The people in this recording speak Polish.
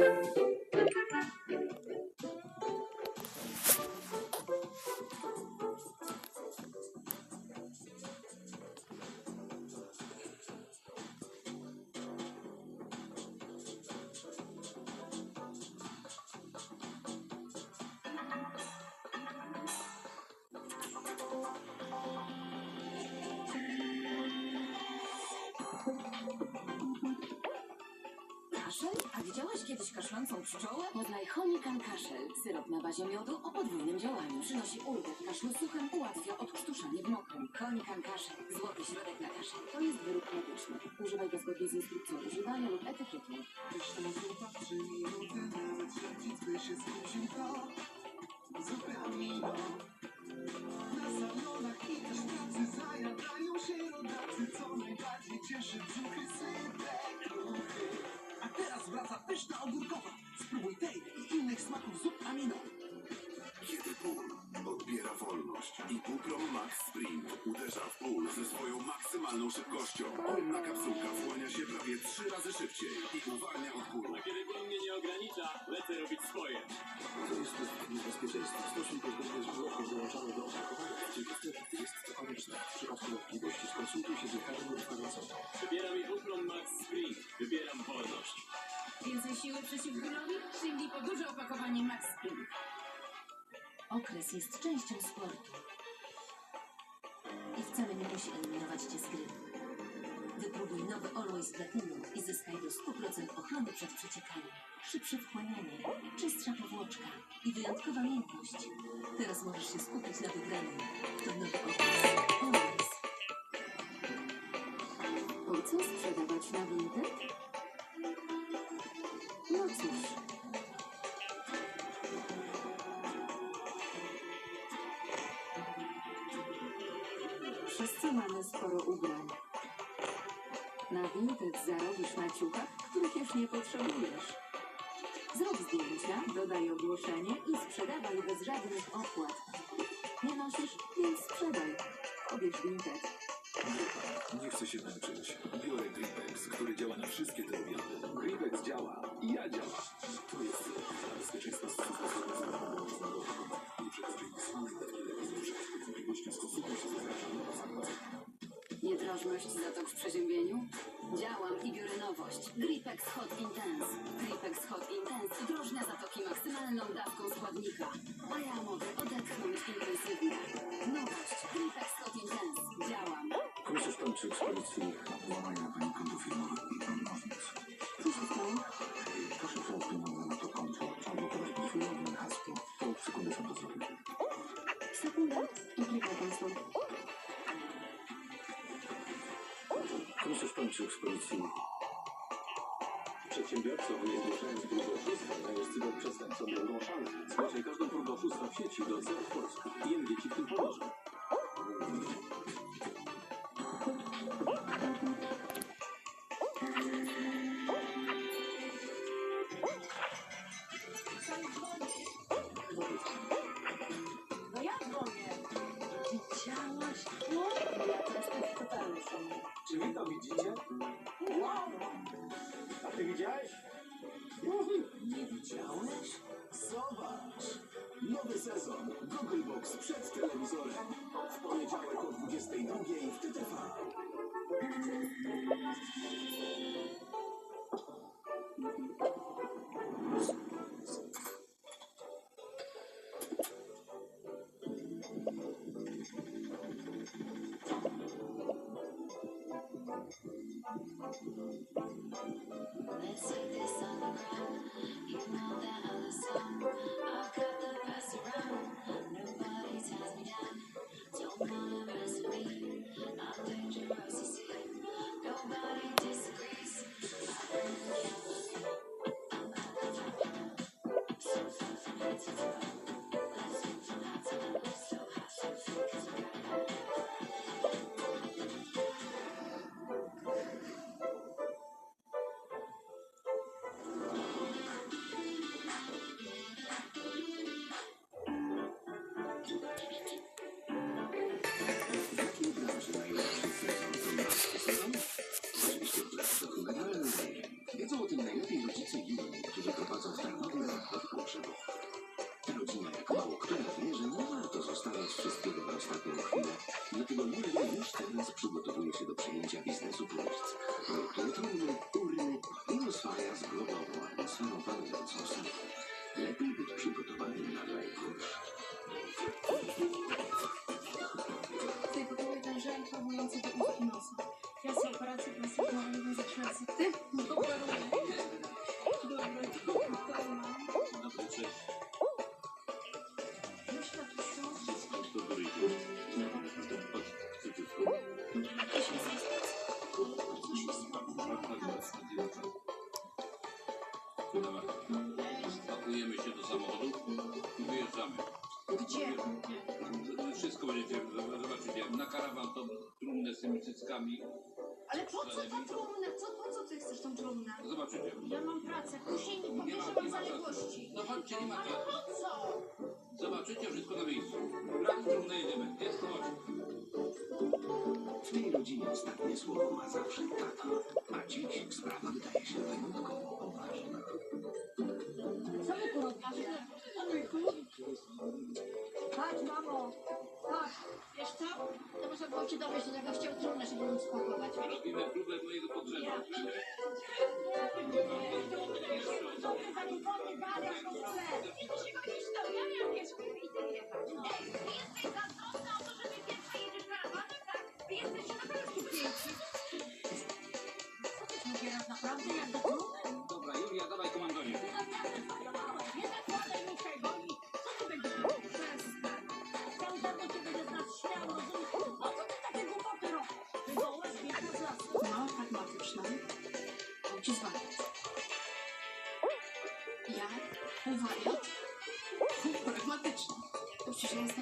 Thank you. Kaszel? A widziałaś kiedyś kaszlącą pszczołę? Poznaj Honikan Kaszel. Syrop na bazie miodu o podwójnym działaniu. Przynosi ulgę w kaszlu suchym, ułatwia odkrztuszanie w mokrym. Honikan Kaszel. Złoty środek na kaszel. To jest wyrób medyczny. Używaj go zgodnie z instrukcją używania lub etykietą. Trzy minuty, nawet śledzić by się to Zupy amino Na salonach i też pracy zajadają się rodacy Co najbardziej cieszy brzuchy, wraca pyszna ogórkowa Spróbuj tej i innych smaków zup amino Kiedy ból odbiera wolność i Buprom Max Sprint uderza w ból ze swoją maksymalną szybkością. Inna kapsułka wchłania się prawie trzy razy szybciej i uwalnia od bólu. Kiedy ból mnie nie ogranicza, lecę robić swoje. To jest niebezpieczeństwo. Stosunek bezpieczny zwłoki dołączony do opakowania. Przeciwko jest to konieczne. Częścią sportu. I wcale nie musi eliminować cię z gry. Wypróbuj nowy Always Platinum i zyskaj do 100% ochrony przed przeciekaniem. Szybsze wchłanianie, czystsza powłoczka i wyjątkowa miękkość. Teraz możesz się skupić na wygranym. Wszyscy mamy sporo ubrań. Na Vinted zarobisz na ciuchach, których już nie potrzebujesz. Zrób zdjęcia, dodaj ogłoszenie i sprzedawaj bez żadnych opłat. Nie nosisz, więc sprzedaj. Pobierz Vinted. Nie chcę się męczyć. Biorę Gripex, który działa na wszystkie te objawy. Grivex działa ja działam. To jest dla bezpieczeństwa Zatok w przeziębieniu? Działam i biorę nowość. Gripex Hot Intense. Gripex Hot Intense udrożnia zatoki maksymalną dawką składnika. A ja mogę odetchnąć intensywnie. Nowość. Gripex Hot Intense. Działam. Proszę skończyć z policji łamania pani konto firmowe i pan. Co się stało? Proszę pieniądze na to konto. Było podać twój login, hasło. To sekundę sam to zrobię. Sekunda. I klikaj pan skończyć z policji. Przedsiębiorcom nie zgłaszając prób oszustwa daje stylu przestępcom drogą szansę. Zgłaszaj każdą próbę oszustwa w sieci do Zero Polska. IMG ci w tym pomoże. Ty widziałeś? Nie widziałeś? Zobacz! Nowy sezon Google Box przed telewizorem. W poniedziałek o 22 w TTV. Let's take this underground. You know that other song. Atlas przygotowuje się do przejęcia biznesu po Mercach. Pakujemy się do samochodu i wyjeżdżamy. Gdzie? Wszystko będziecie zobaczycie. Na karawan to trumnę z tymi cyckami. Ale po co ta trumna? Co, po co ty chcesz tą trumnę? Zobaczycie. Ja mam pracę, później mi Nie powiesz, ma- że mam zaległości. No chodźcie, nie ma Ale czasu. po co? Zobaczycie wszystko na miejscu. Brak trumny jedziemy. Jest, chodź. W tej rodzinie ostatnie słowo ma zawsze tata, a dziś sprawa wydaje się wyjątkowo poważna. Było cię dowieść do tego chciał trumnę, żeby móc spakować? Robimy próbę mojego pogrzebu. Naprawdę jak do? Dobra, Julia, dawaj komandonie. Nie zakładaj niczego To